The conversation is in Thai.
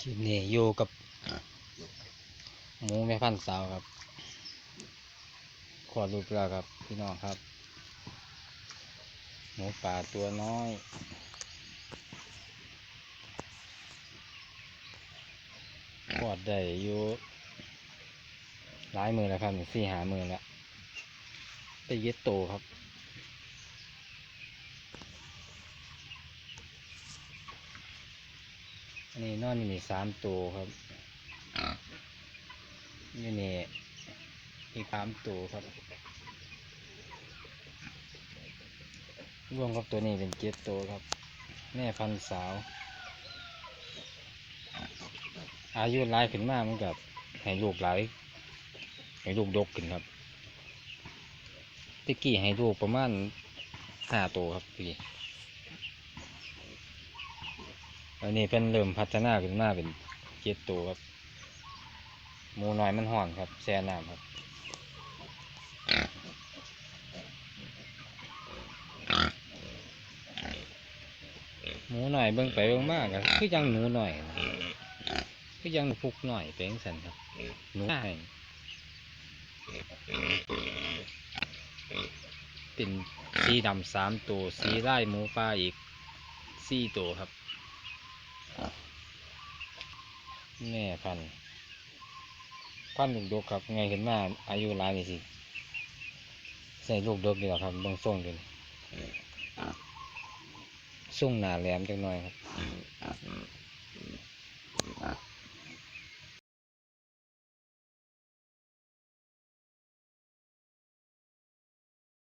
คลิปนี้อยู่กับหมูแม่พันธุ์สาวครับ ขอรูปแล้วครับ พี่น้องครับ หมูป่าตัวน้อย ขอดได้อยู่หลายมือแล้วครับสี่หามือแล้วไปเย็ดโตครับ นนี้นอนอยู่นี่สามตัวครับอยู่นี่อีกสามตัวครับ รวมกับตัวนี้เป็นเจ็ดตัวครับ แม่พันธุ์สาว อายุหลายขึ้นมากมันกับให้ลูกหลายให้ลูกดกขึ้นครับตะกี้ให้ลูกประมาณห้าตัวครับพี่ อันนี้เป็นเริ่มพัฒนาขึ้นมาเป็นเจ็ดตัวครับหมูน้อยมันห่อนครับแช่น้ำครับหมูหน่อยเบิ่งไปเบิ่งมากอะคือยังหนูหน่อยคือยังพุกหน่อยเป็นสันครับหนูหน่อยเป็นสีดำสามตัวสีไล่หมูป่าอีกสี่ตัวครับ แม่พันธุ์พันธุ์ลูกดกครับไงเห็นมาอายุหลายนี่สิใส่ลูกดกดีกว่าครับเบิ่งส่งกันส่งหนาแหลมจังหน่อยครับ